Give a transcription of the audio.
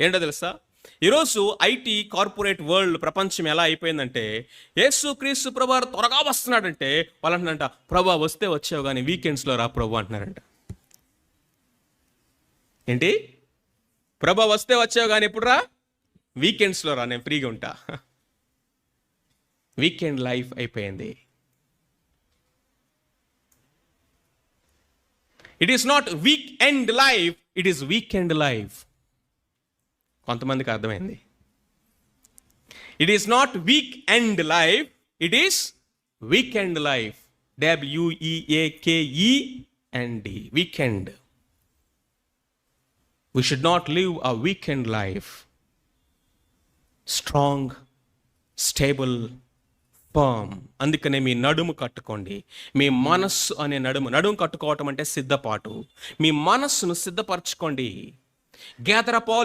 ఏంటో తెలుసా? ఈరోజు ఐటీ కార్పొరేట్ వరల్డ్ ప్రపంచం ఎలా అయిపోయిందంటే యేసు క్రీస్తు ప్రభు త్వరగా వస్తున్నాడంటే వాళ్ళు అంటున్నారంట ప్రభా వస్తే వచ్చావు కానీ వీకెండ్స్లో రా ప్రభు అంటున్నారంట. ఏంటి? ప్రభా వస్తే వచ్చావు కానీ ఎప్పుడు రా? వీకెండ్స్లో రా నేను ఫ్రీగా ఉంటా. వీకెండ్ లైఫ్ అయిపోయింది. It is not week end life it is weekend life కొంతమందికి అర్థమైంది. It is not week end life it is weekend life W E A K E and the weekend we should not live a weekend life strong stable palm అందుకనే మీ నడుము కట్టుకోండి. మీ మనస్సు అనే నడుము నడుము కట్టుకోవటం అంటే సిద్ధపాటు. మీ మనస్సును సిద్ధపరచుకోండి. Gather up all